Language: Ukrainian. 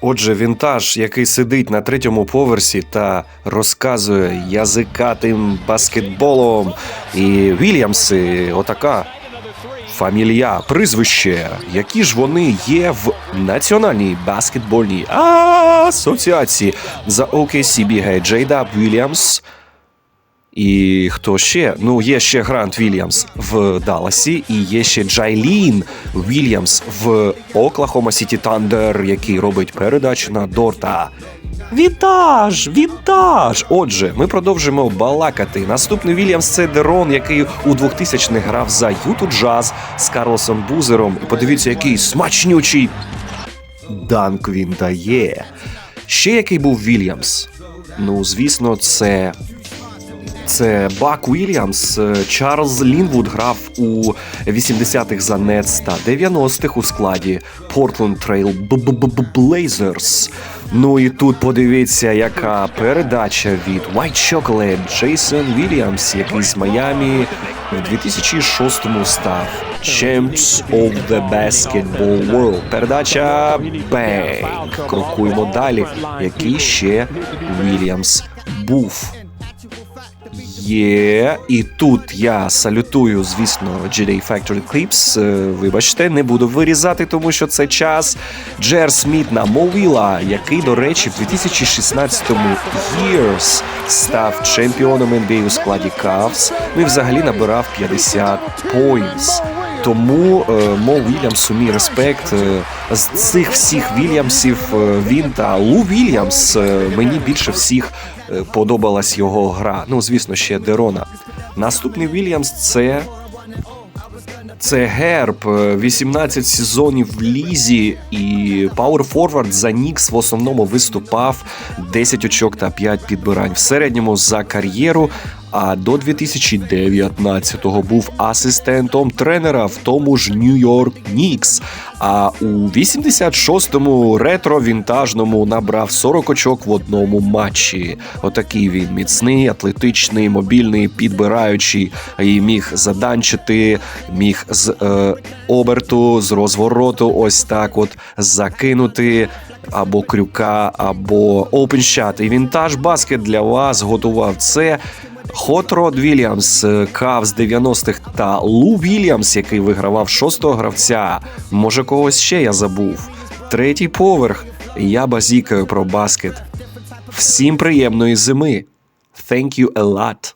Отже, вінтаж, який сидить на третьому поверсі та розказує язикатим баскетболом. І Вільямси, отака фамілія, прізвище, які ж вони є в Національній баскетбольній асоціації. За OKC бігає Джейда Вільямс. І хто ще? Ну, є ще Грант Вільямс в Далласі, і є ще Джайлін Вільямс в Оклахома Сіті Тандер, який робить передачу на Дорта. Вітаж! Вітаж! Отже, ми продовжимо балакати. Наступний Вільямс це Дерон, який у 2000-х грав за Юту Джаз з Карлосом Бузером. І подивіться, який смачнючий данк він дає. Ще який був Вільямс? Ну, звісно, це це Бак Уільямс. Е, Чарльз Лінвуд грав у 80-х за Нетс та 90-х у складі Portland Trail Blazers. Ну і тут подивіться, яка передача від White Chocolate Джейсон Вільямс, який з Майамі в 2006-му став Champs of the Basketball World. Передача Бенк. Крокуємо далі. Який ще Вільямс був. Є, і тут я салютую, звісно, GD Factory Clips. Е, Вибачте, не буду вирізати, тому що це час. Джер Сміт на Мовіла, який, до речі, в 2016-му Years став чемпіоном NBA у складі Cavs. Ну і взагалі набирав 50 points. Тому е, Мо Вільямсу мій респект. Е, З цих всіх Вільямсів він та Лу Вільямс мені більше всіх подобалась його гра. Ну, звісно, ще Дерона. Наступний Вільямс це. Це герб, е, 18 сезонів в лізі, і Пауер Форвард за Нікс в основному виступав 10 очок та 5 підбирань в середньому за кар'єру. А до 2019-го був асистентом тренера в тому ж Нью-Йорк Нікс. А у 86-му ретро-вінтажному набрав 40 очок в одному матчі. Отакий він міцний, атлетичний, мобільний, підбираючий, і міг заданчити, міг з е, оберту, з розвороту, ось так от закинути. Або крюка, або опеншат. І вінтаж баскет для вас готував це. Хот Род Вільямс, е, Кавс 90-х та Лу Вільямс, який вигравав шостого гравця. Може, когось ще я забув. Третій поверх. Я базікаю про баскет. Всім приємної зими. Thank you a lot.